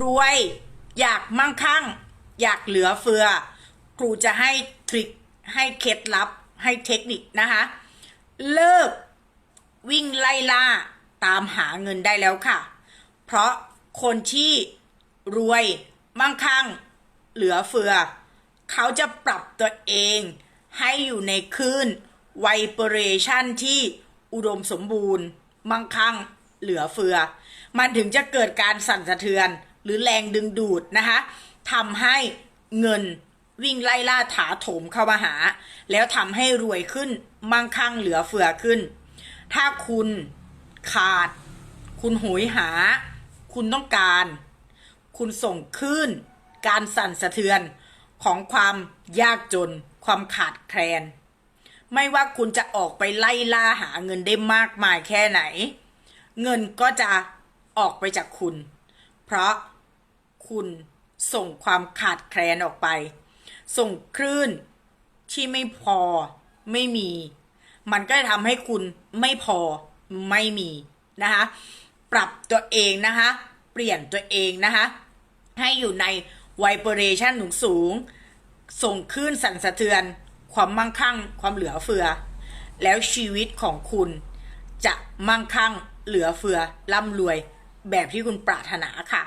รวย อยากมั่งคั่ง อยากเหลือเฟือ ครูจะให้ทริคให้เคล็ดลับให้เทคนิคนะคะ เลิกวิ่งไล่ล่าตามหาเงินได้แล้วค่ะ เพราะคนที่รวยมั่งคั่ง เหลือเฟือ เขาจะปรับตัวเองให้อยู่ในคลื่นไวเบเรชันที่อุดมสมบูรณ์ มั่งคั่ง เหลือเฟือ มันถึงจะเกิดการสั่นสะเทือน หรือแรงดึงดูดนะคะทำให้เงินวิ่งไล่ล่าถาโถมเข้ามาหา แล้วทำให้รวยขึ้นมั่งคั่งเหลือเฟือขึ้น ถ้าคุณขาด คุณโหยหา คุณต้องการ คุณส่งคลื่น การสั่นสะเทือนของความยากจน ความขาดแคลน ไม่ว่าคุณจะออกไปไล่ล่าหาเงินได้มากมายแค่ไหน เงินก็จะออกไปจากคุณ เพราะ คุณส่งความขาดแคลนออกไป ส่งคลื่นที่ไม่พอไม่มี มันก็จะทำให้คุณไม่พอไม่มีนะคะปรับตัวเองนะคะเปลี่ยนตัวเองนะคะให้อยู่ในไวเบเรชันสูงสูง ส่งคลื่นสั่นสะเทือน ความมั่งคั่ง ความเหลือเฟือ แล้วชีวิตของคุณจะมั่งคั่งเหลือเฟือร่ำรวยแบบที่คุณปรารถนาค่ะ